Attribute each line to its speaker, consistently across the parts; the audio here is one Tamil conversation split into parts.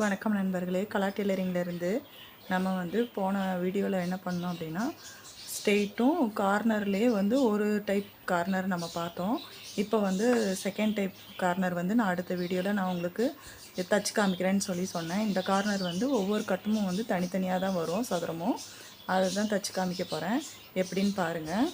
Speaker 1: வணக்கம் நண்பர்களே. கலா டெய்லரிங்லேருந்து நம்ம வந்து போன வீடியோவில் என்ன பண்ணோம் அப்படின்னா ஸ்ட்ரெயிட்டும் கார்னர்லேயே வந்து ஒரு டைப் கார்னர் நம்ம பார்த்தோம். இப்போ வந்து செகண்ட் டைப் கார்னர் வந்து நான் அடுத்த வீடியோவில் நான் உங்களுக்கு தச்சு காமிக்கிறேன்னு சொல்லி சொன்னேன். இந்த கார்னர் வந்து ஒவ்வொரு கட்டமும் வந்து தனித்தனியாக தான் வரும் சதுரமும். அதை தான் தச்சு காமிக்க போகிறேன் எப்படின்னு பாருங்கள்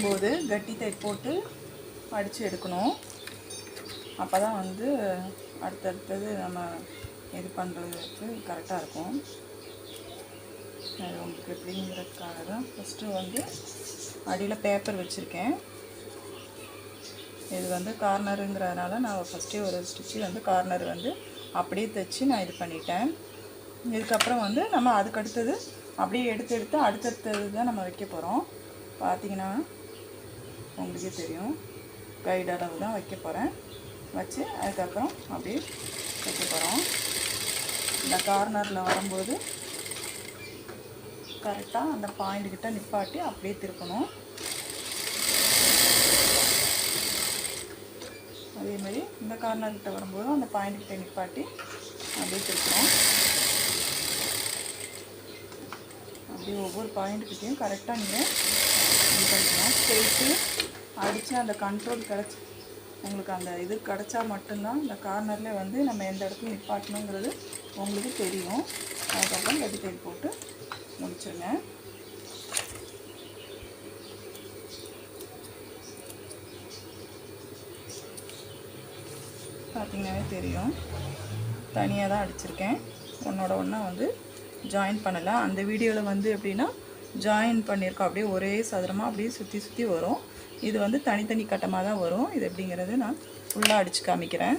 Speaker 1: முடிக்கும்போது கட்டி தைப் போட்டு அடித்து எடுக்கணும். அப்போ தான் வந்து அடுத்தடுத்தது நம்ம இது பண்ணுறதுக்கு கரெக்டாக இருக்கும். அது உங்களுக்கு எப்படிங்கிறதுக்காக தான் ஃபஸ்ட்டு வந்து அடியில் பேப்பர் வச்சுருக்கேன். இது வந்து கார்னருங்கிறதுனால நான் ஃபஸ்ட்டே ஒரு ஸ்டிச்சு வந்து கார்னர் வந்து அப்படியே தைச்சி நான் இது பண்ணிட்டேன். இதுக்கப்புறம் வந்து நம்ம அதுக்கு அடுத்தது அப்படியே எடுத்து எடுத்து அடுத்தடுத்தது தான் நம்ம வைக்க போகிறோம் பார்த்தீங்கன்னா உங்களுக்கே தெரியும். கைடு அளவு தான் வைக்க போகிறேன் வச்சு அதுக்கப்புறம் அப்படியே வைக்க போகிறோம் இந்த கார்னரில் வரும்போது கரெக்டாக அந்த பாயிண்ட்கிட்ட நிப்பாட்டி அப்படியே திருப்பணும். அதே மாதிரி இந்த கார்னர் கிட்ட வரும்போதும் அந்த பாயிண்ட்கிட்ட நிப்பாட்டி அப்படியே திருப்பணும். அப்படியே ஒவ்வொரு பாயிண்ட்கிட்டையும் கரெக்டாக நீங்கள் இது பண்ணிக்கணும் ஸ்ட்ரெயிட்டு அடித்து அந்த கண்ட்ரோல் கிடச்சி உங்களுக்கு அந்த இது கிடச்சா மட்டும்தான் இந்த கார்னரில் வந்து நம்ம எந்த இடத்துல நிப்பாட்டணுங்கிறது உங்களுக்கு தெரியும். அதுக்கப்புறம் வெஜிடேட் போட்டு முடிச்சிருங்க பார்த்தீங்கன்னாவே தெரியும். தனியாக தான் அடிச்சிருக்கேன். ஒன்றோட ஒன்றா வந்து ஜாயின் பண்ணலை. அந்த வீடியோவில் வந்து எப்படின்னா ஜாயின் பண்ணியிருக்கோம். அப்படியே ஒரே சதுரமாக அப்படியே சுற்றி சுற்றி வரும். இது வந்து தனித்தனி கட்டமாக தான் வரும். இது எப்படிங்கிறது நான் ஃபுல்லாக அடித்து காமிக்கிறேன்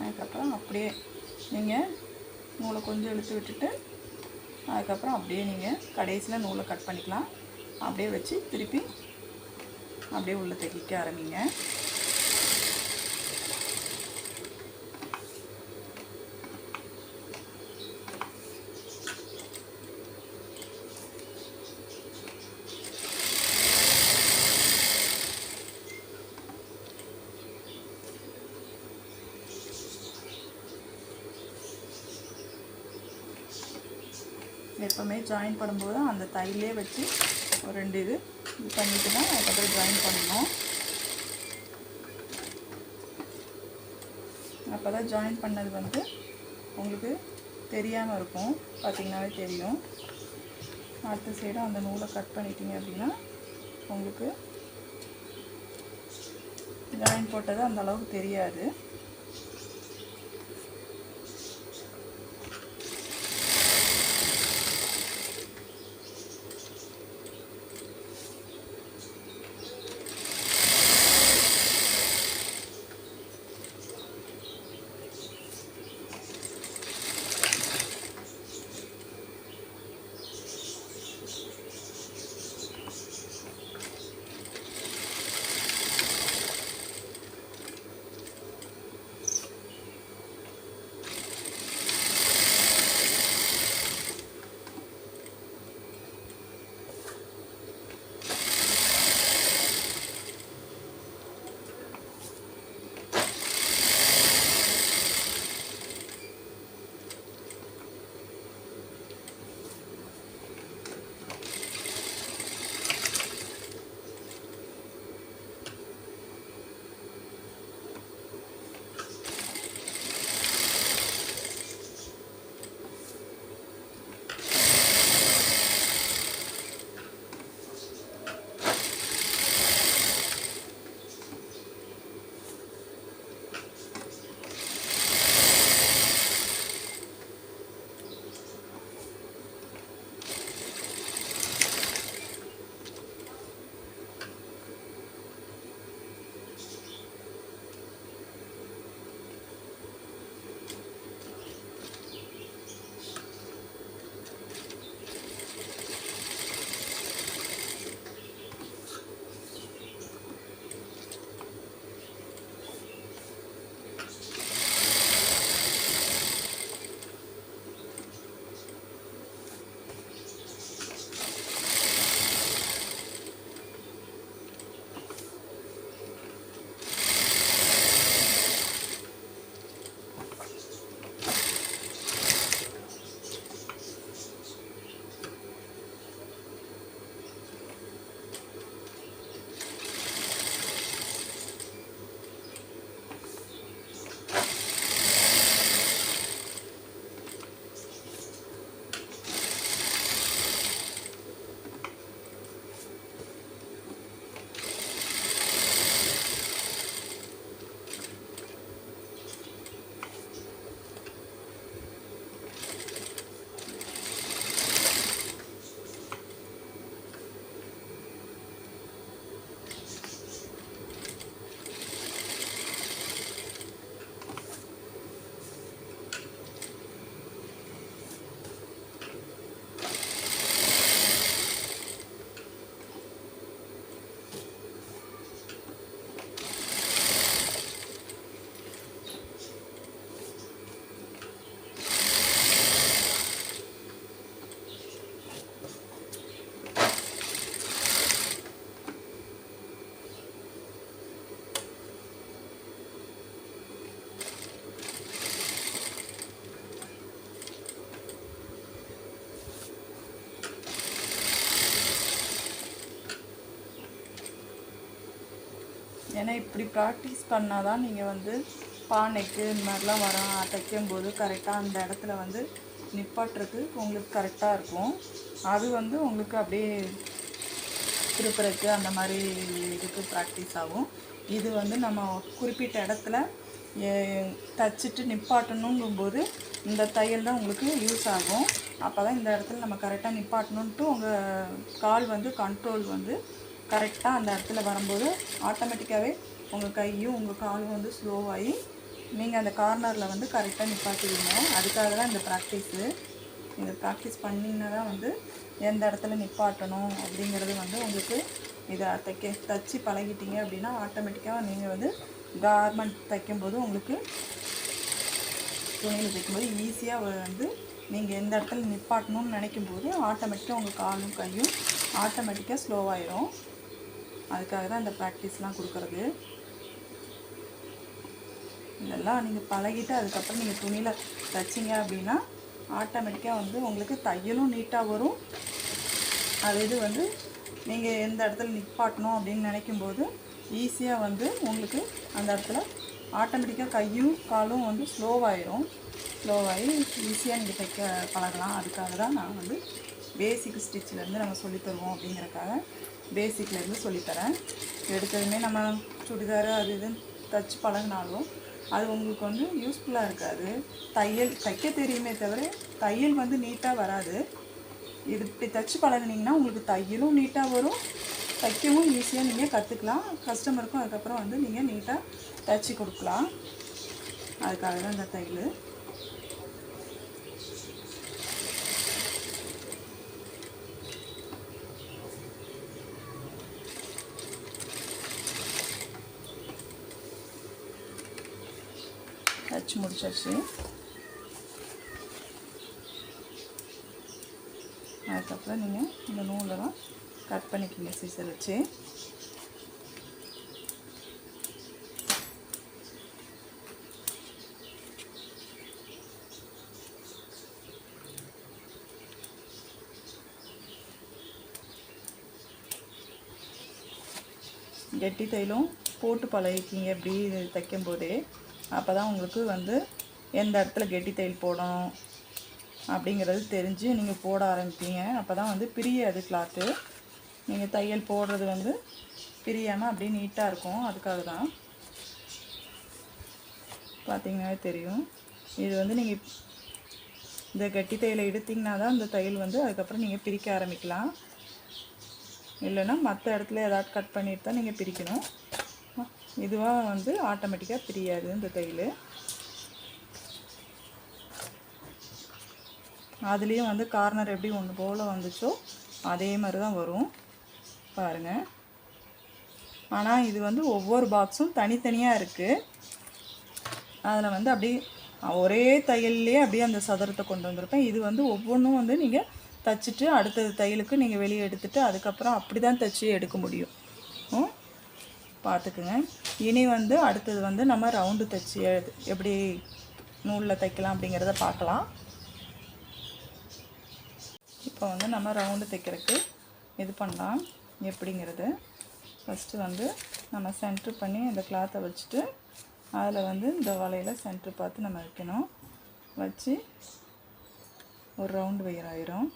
Speaker 1: அதுக்கப்புறம் அப்படியே நீங்கள் நூலை கொஞ்சம் இழுத்து விட்டுட்டு அதுக்கப்புறம் அப்படியே நீங்கள் கடைசியில் நூலை கட் பண்ணிக்கலாம். அப்படியே வச்சு திருப்பி அப்படியே உள்ளே தைக்க ஆரம்பிங்க. எப்போவுமே ஜாயின் பண்ணும்போது அந்த தையிலே வச்சு ஒரு ரெண்டு இது இது பண்ணிட்டு தான் அதுக்கப்புறம் ஜாயின் பண்ணணும். அப்போ தான் ஜாயின் பண்ணது வந்து உங்களுக்கு தெரியாமல் இருக்கும். பார்த்திங்கனாவே தெரியும். அடுத்த சைடும் அந்த நூலை கட் பண்ணிட்டீங்க அப்படின்னா உங்களுக்கு ஜாயின் போட்டது அந்த அளவுக்கு தெரியாது. ஏன்னா இப்படி ப்ராக்டிஸ் பண்ணால் தான் நீங்கள் வந்து பானைக்கு இந்த மாதிரிலாம் வர தைக்கும்போது கரெக்டாக அந்த இடத்துல வந்து நிப்பாட்டுறதுக்கு உங்களுக்கு கரெக்டாக இருக்கும். அது வந்து உங்களுக்கு அப்படியே திருப்புறக்கு அந்த மாதிரி இதுக்கு ப்ராக்டிஸ் ஆகும். இது வந்து நம்ம குறிப்பிட்ட இடத்துல தச்சுட்டு நிப்பாட்டணுங்கும்போது இந்த தையல் தான் உங்களுக்கு யூஸ் ஆகும். அப்போ தான் இந்த இடத்துல நம்ம கரெக்டாக நிப்பாட்டணுன்ட்டு உங்கள் கால் வந்து கண்ட்ரோல் வந்து கரெக்டாக அந்த இடத்துல வரும்போது ஆட்டோமேட்டிக்காகவே உங்கள் கையும் உங்கள் காலும் வந்து ஸ்லோவாகி நீங்கள் அந்த கார்னரில் வந்து கரெக்டாக நிப்பாட்டுவீங்க அதுக்காக தான் இந்த ப்ராக்டிஸு இந்த ப்ராக்டிஸ் பண்ணிங்கன்னா தான் வந்து எந்த இடத்துல நிப்பாட்டணும் அப்படிங்கிறது வந்து உங்களுக்கு இதை தைக்க தச்சு பழகிட்டீங்க அப்படின்னா ஆட்டோமேட்டிக்காக நீங்கள் வந்து கார்மெண்ட் தைக்கும்போது உங்களுக்கு துணியில் தைக்கும்போது ஈஸியாக வந்து நீங்கள் எந்த இடத்துல நிப்பாட்டணும்னு நினைக்கும் போது ஆட்டோமேட்டிக்காக உங்கள் காலும் கையும் ஆட்டோமேட்டிக்காக ஸ்லோவாயிரும் அதுக்காக தான் இந்த ப்ராக்டிஸ்லாம் கொடுக்குறது. இதெல்லாம் நீங்கள் பழகிட்டு அதுக்கப்புறம் நீங்கள் துணியில் தைச்சிங்க அப்படின்னா ஆட்டோமேட்டிக்காக வந்து உங்களுக்கு தையலும் நீட்டாக வரும். அது இது வந்து நீங்கள் எந்த இடத்துல நிப்பாட்டணும் அப்படின்னு நினைக்கும்போது ஈஸியாக வந்து உங்களுக்கு அந்த இடத்துல ஆட்டோமேட்டிக்காக கையும் காலும் வந்து ஸ்லோவாயிரும் ஸ்லோவாகி ஈஸியாக நீங்கள் தைக்க பழகலாம். அதுக்காக தான் நான் வந்து பேசிக் ஸ்டிச்சிலேருந்து நம்ம சொல்லித் தருவோம் பேசிக்லேருந்து சொல்லித்தரேன். எடுத்ததுமே நம்ம சுடிதார் அது இதுன்னு தச்சு பழகினாலும் அது உங்களுக்கு வந்து யூஸ்ஃபுல்லாக இருக்காது. தையல் தைக்க தெரியுமே தவிர தையல் வந்து நீட்டாக வராது. இது இப்படி தச்சு பழகுனீங்கன்னா உங்களுக்கு தையலும் நீட்டாக வரும். தைக்கவும் ஈஸியாக நீங்கள் கற்றுக்கலாம் கஸ்டமருக்கும் அதுக்கப்புறம் வந்து நீங்கள் நீட்டாக தைச்சி கொடுக்கலாம். அதுக்காக தான் இந்த தையல். தச்சு முடிச்சாச்சு. அதுக்கப்புறம் நீங்கள் இந்த நூலெல்லாம் கட் பண்ணிக்கோங்க சீசர் வச்சு. கெட்டி தைலம் போட்டு பழகிக்கிங்க இப்படி தைக்கும் போதே அப்போ தான் உங்களுக்கு வந்து எந்த இடத்துல கெட்டி தையல் போடணும் அப்படிங்கிறது தெரிஞ்சு நீங்கள் போட ஆரம்பிப்பீங்க. அப்போ தான் வந்து பிரியாது கிளாத்து நீங்கள் தையல் போடுறது வந்து பிரியாமல் அப்படியே நீட்டாக இருக்கும். அதுக்காக தான் பார்த்தீங்கன்னாவே தெரியும். இது வந்து நீங்கள் இந்த கட்டி தையலை எடுத்திங்கன்னா தான் இந்த தையல் வந்து அதுக்கப்புறம் நீங்கள் பிரிக்க ஆரம்பிக்கலாம். இல்லைன்னா மற்ற இடத்துல ஏதாவது கட் பண்ணிட்டு தான் நீங்கள் பிரிக்கணும். இதுவாக வந்து ஆட்டோமேட்டிக்காக பிரியாது இந்த தையல். அதுலேயும் வந்து கார்னர் எப்படி ஒன்று போல் வந்துச்சோ அதே மாதிரி தான் வரும். பாருங்கள் ஆனால் இது வந்து ஒவ்வொரு பாக்ஸும் தனித்தனியாக இருக்குது அதில் வந்து அப்படியே ஒரே தையல்லையே அப்படியே அந்த சதுரத்தை கொண்டு வந்திருப்பேன். இது வந்து ஒவ்வொன்றும் வந்து நீங்கள் தச்சுட்டு அடுத்தது தையலுக்கு நீங்கள் வெளியே எடுத்துகிட்டு அதுக்கப்புறம் அப்படி தான் தச்சு எடுக்க முடியும். ம்? பார்த்துக்குங்க. இனி வந்து அடுத்தது வந்து நம்ம ரவுண்டு தைச்சி எப்படி நூலில் தைக்கலாம் அப்படிங்கிறத பார்க்கலாம். இப்போ வந்து நம்ம ரவுண்டு தைக்கிறதுக்கு இது பண்ணலாம். எப்படிங்கிறது? ஃபஸ்ட்டு வந்து நம்ம சென்ட்ரு பண்ணி அந்த கிளாத்தை வச்சுட்டு அதில் வந்து இந்த வலையில் சென்ட்ரு பார்த்து நம்ம வைக்கணும். வச்சு ஒரு ரவுண்டு வயிறாயிரும்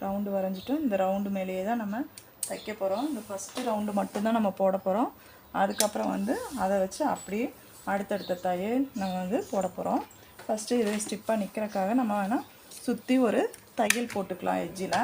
Speaker 1: ரவுண்டு வரைஞ்சிட்டோம் இந்த ரவுண்டு மேலேயே தான் நம்ம தைக்க போகிறோம் இந்த ஃபஸ்ட்டு ரவுண்டு மட்டும்தான் நம்ம போட போகிறோம் அதுக்கப்புறம் வந்து அதை வச்சு அப்படியே அடுத்தடுத்த தையல் நம்ம வந்து போட போகிறோம் ஃபஸ்ட்டு இதை ஸ்டிப்பாக நிற்கிறக்காக நம்ம வேணால் சுற்றி ஒரு தையல் போட்டுக்கலாம் எஜ்ஜில்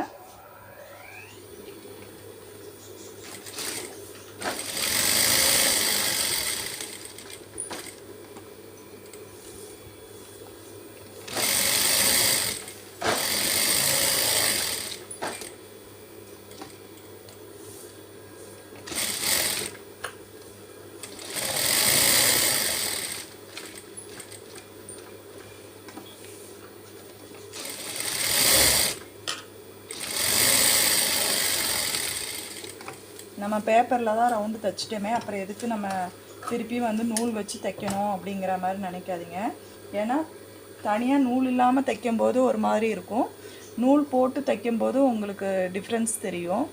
Speaker 1: நம்ம பேப்பரில் தான் ரவுண்டு தைச்சிட்டோமே அப்புறம் எதுக்கு நம்ம திருப்பி வந்து நூல் வச்சு தைக்கணும் அப்படிங்கிற மாதிரி நினைக்காதீங்க. ஏன்னா தனியாக நூல் இல்லாமல் தைக்கும்போது ஒரு மாதிரி இருக்கும். நூல் போட்டு தைக்கும்போது உங்களுக்கு டிஃப்ரென்ஸ் தெரியும்.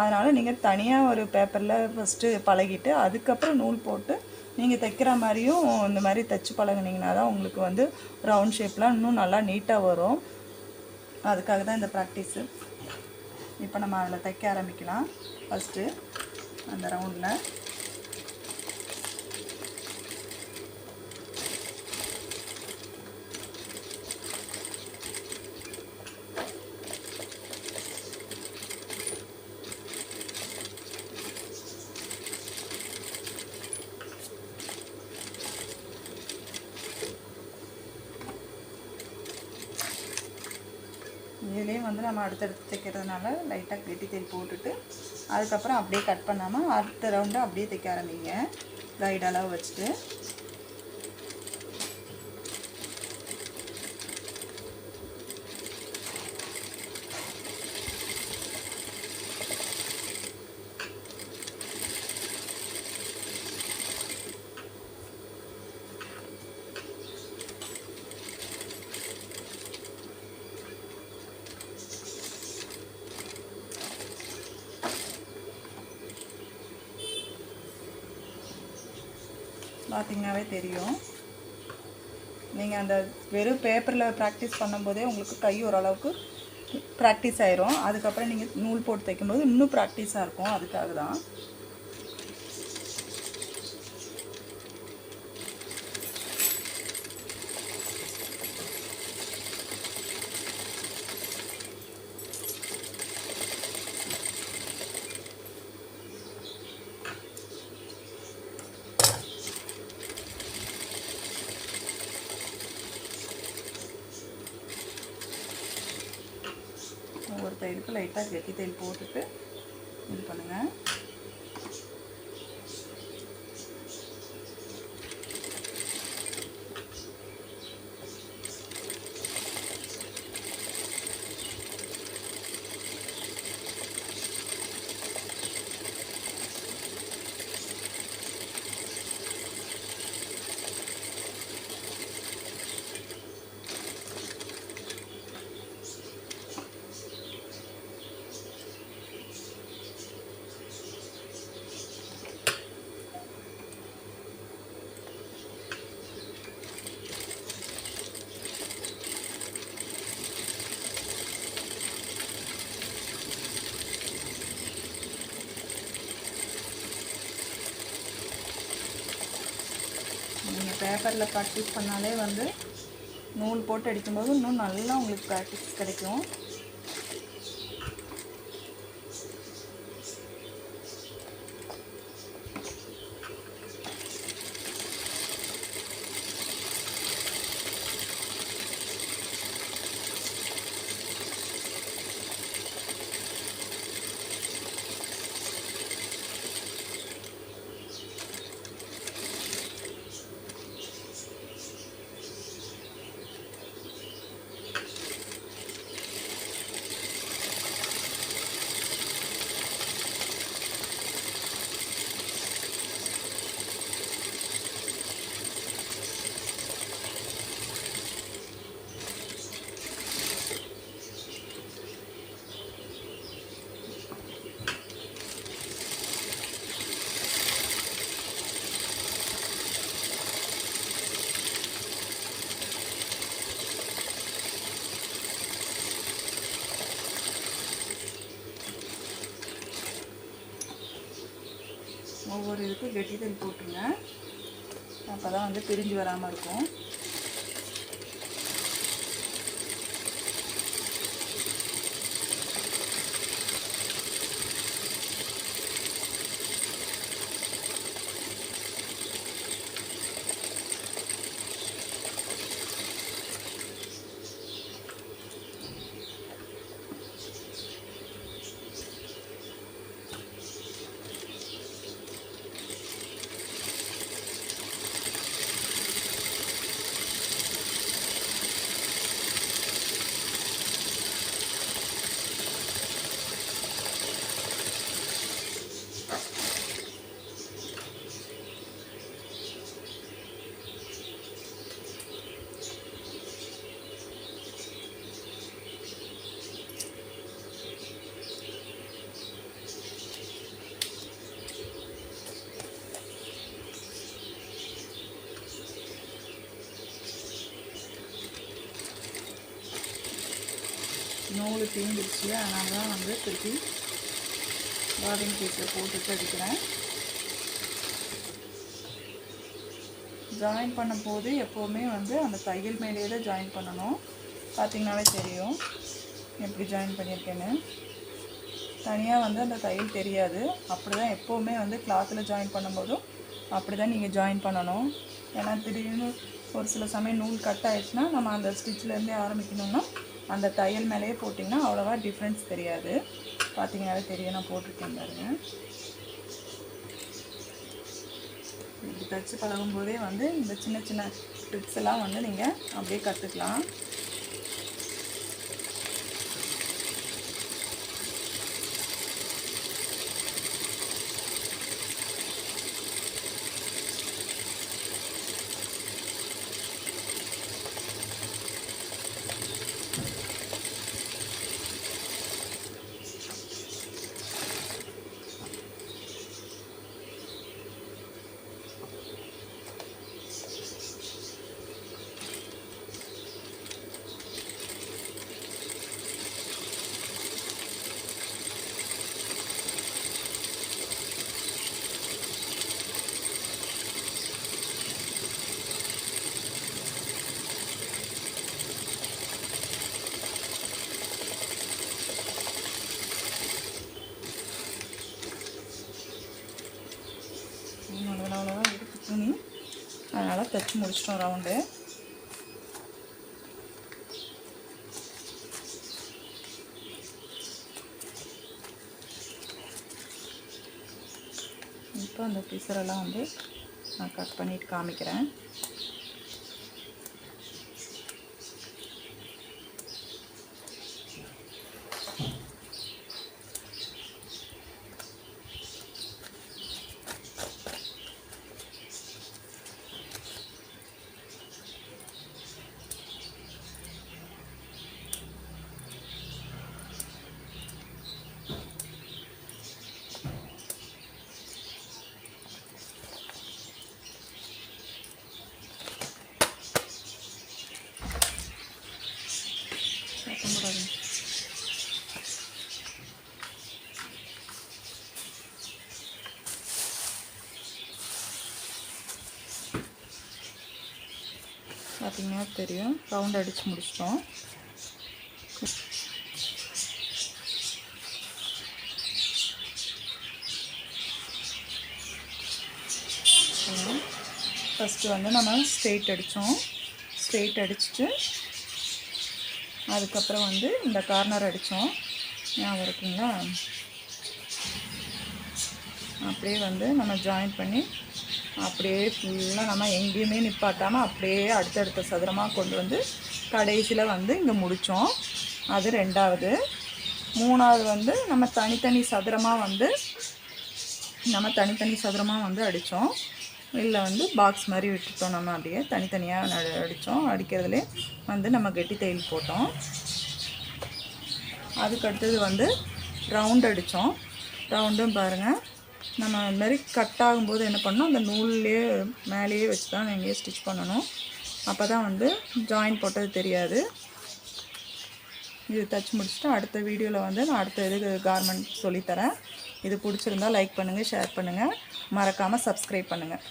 Speaker 1: அதனால் நீங்கள் தனியாக ஒரு பேப்பரில் ஃபஸ்ட்டு பழகிட்டு அதுக்கப்புறம் நூல் போட்டு நீங்கள் தைக்கிற மாதிரியும் இந்த மாதிரி தைச்சு பழகுனீங்கன்னா தான் உங்களுக்கு வந்து ரவுண்ட் ஷேப்லாம் இன்னும் நல்லா நீட்டாக வரும். அதுக்காக தான் இந்த ப்ராக்டிஸு இப்போ நம்ம அதில் தைக்க ஆரம்பிக்கலாம். ஃபஸ்ட்டு அந்த ரவுண்டில் இதுலேயும் வந்து நம்ம அடுத்தடுத்து தைக்கிறதுனால லைட்டாக கெட்டி தையல் போட்டுட்டு அதுக்கப்புறம் அப்படியே கட் பண்ணாமல் அடுத்த ரவுண்டு அப்படியே தைக்க ஆரம்பிங்க. கைடு அளவு வச்சுட்டு. பார்த்தீங்கன்னாவே தெரியும். நீங்கள் அந்த வெறும் பேப்பரில் ப்ராக்டிஸ் பண்ணும்போதே உங்களுக்கு கை ஓரளவுக்கு ப்ராக்டிஸ் ஆயிரும். அதுக்கப்புறம் நீங்கள் நூல் போட்டு தைக்கும்போது இன்னும் ப்ராக்டிஸாக இருக்கும். அதுக்காக தான் போட்டு லைட்டாக கெட்டி தையல் போட்டுட்டு இது பண்ணுங்கள் நீங்கள் பேப்பரில் ப்ராக்டிஸ் பண்ணாலே வந்து நூல் போட்டு அடிக்கும்போது இன்னும் நல்லா உங்களுக்கு ப்ராக்டிஸ் கிடைக்கும். வெட்டி இதுக்கும் போட்டுருங்க. அப்போ தான் வந்து பிரிஞ்சு வராமல் இருக்கும். நூல் தீந்துருச்சு அதனால தான் வந்து திருப்பி பாபின் பீஸில் போட்டுட்டு அடிக்கிறேன். ஜாயின் பண்ணும்போது எப்போவுமே வந்து அந்த தையல் மேலேயே தான் ஜாயின் பண்ணணும். பார்த்திங்கனாலே தெரியும் எப்படி ஜாயின் பண்ணியிருக்கேன்னு. தனியாக வந்து அந்த தையல் தெரியாது. அப்படி தான் எப்போவுமே வந்து கிளாத்தில் ஜாயின் பண்ணும்போதும் அப்படி தான் நீங்கள் ஜாயின் பண்ணணும். ஏன்னா திடீர்னு ஒரு சில சமயம் நூல் கட் ஆகிடுச்சுன்னா நம்ம அந்த ஸ்டிச்சிலேருந்தே ஆரம்பிக்கணும்னா அந்த தையல் மேலேயே போட்டிங்கன்னா அவ்வளோவா டிஃப்ரென்ஸ் தெரியாது. பார்த்தீங்கன்னாலே தெரியும். நான் போட்டிருக்கேன் பாருங்க. இப்படி தைச்சு பழகும்போதே வந்து இந்த சின்ன சின்ன ட்ரிப்ஸ் எல்லாம் வந்து நீங்கள் அப்படியே கற்றுக்கலாம் அதில் அவ்வளோதான் இருக்கு துணி அதனால் தைச்சி முடிச்சிட்டோம் ரவுண்டு இப்போ அந்த பிசரெல்லாம் வந்து நான் கட் பண்ணிட்டு காமிக்கிறேன். பார்த்தீங்கன்னா தெரியும். ரவுண்ட் அடித்து முடிச்சிட்டோம். ஃபஸ்ட்டு வந்து நம்ம ஸ்ட்ரெயிட் அடித்தோம் ஸ்ட்ரெயிட் அடிச்சுட்டு அதுக்கப்புறம் வந்து இந்த கார்னர் அடித்தோம் ஞாபகம் இருக்குங்களா? அப்படியே வந்து நம்ம ஜாயின் பண்ணி அப்படியே ஃபுல்லாக நம்ம எங்கேயுமே நிப்பாட்டாமல் அப்படியே அடுத்தடுத்த சதுரமாக கொண்டு வந்து கடைசியில் வந்து இங்கே முடித்தோம் அது ரெண்டாவது. மூணாவது வந்து நம்ம தனித்தனி சதுரமாக வந்து நம்ம தனித்தனி சதுரமாக வந்து அடித்தோம் இல்லை வந்து பாக்ஸ் மாதிரி விட்டுட்டோம் நம்ம அப்படியே தனித்தனியாக நடு அடித்தோம் அடிக்கிறதுலே வந்து நம்ம கெட்டி தையல் போட்டோம். அதுக்கடுத்தது வந்து ரவுண்ட் அடித்தோம் ரவுண்டும் பாருங்கள் நம்ம இந்த மாதிரி கட் ஆகும்போது என்ன பண்ணணும்? அந்த நூல்லையே மேலேயே வச்சு தான் எங்கேயே ஸ்டிச் பண்ணணும். அப்போ தான் வந்து ஜாயின் போட்டது தெரியாது. இது தச்சு முடிச்சுட்டு அடுத்த வீடியோவில் வந்து நான் அடுத்த இது கார்மெண்ட் சொல்லித்தரேன். இது பிடிச்சிருந்தா லைக் பண்ணுங்கள் ஷேர் பண்ணுங்கள் மறக்காமல் சப்ஸ்கிரைப் பண்ணுங்கள்